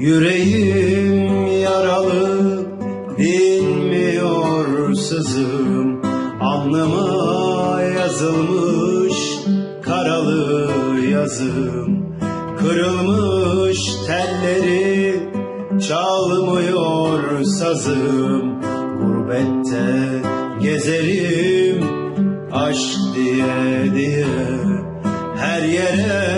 Yüreğim yaralı dinmiyor sızım. Alnıma yazılmış karalı yazım. Kırılmış telleri çalmıyor sazım. Gurbette gezerim aşk diye diye. Her yere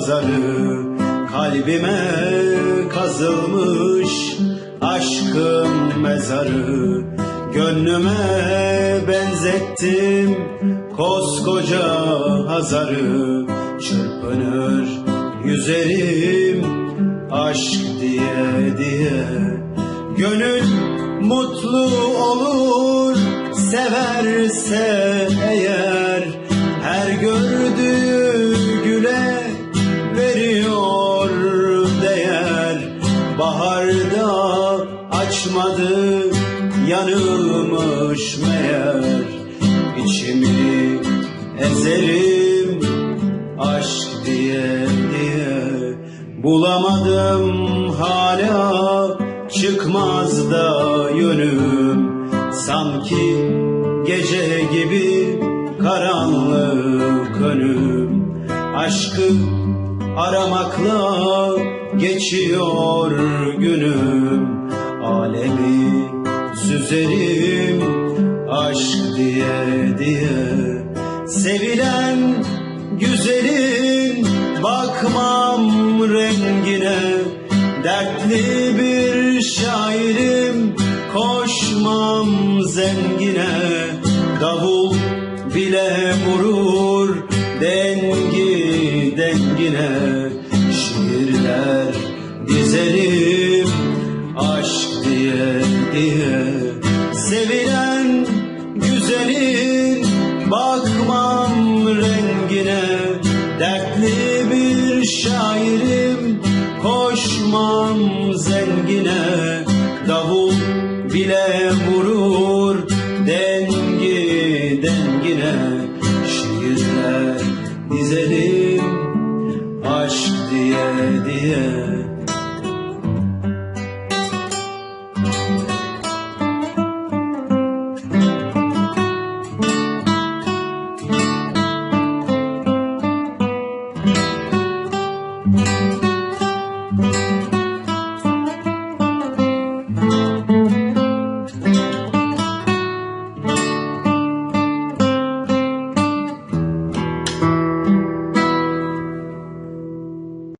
pazarı Kalbime kazılmış aşkın mezarı. Gönlüme benzettim koskoca hazarı. Çırpınır yüzerim aşk diye diye. Gönül mutlu olur severse eğer Baharda açmadı yanılmış meğer. İçimi ezerim aşk diye diye. Bulamadım hala çıkmaz da yönüm. Sanki gece gibi karanlık önüm. Aşkı aramakla geçiyor günüm. Alemi süzerim aşk diye diye. Sevilen güzelin bakmam rengine. Dertli bir şairim koşmam zengine. Davul bile vurur dengi dengine Şiirler dizerim aşk diye diye. Sevilen güzelin bakmam rengine Dertli bir şairim koşmam zengine. Davul bile vurur dengi dengine Şiirler dizerim aşk diye diye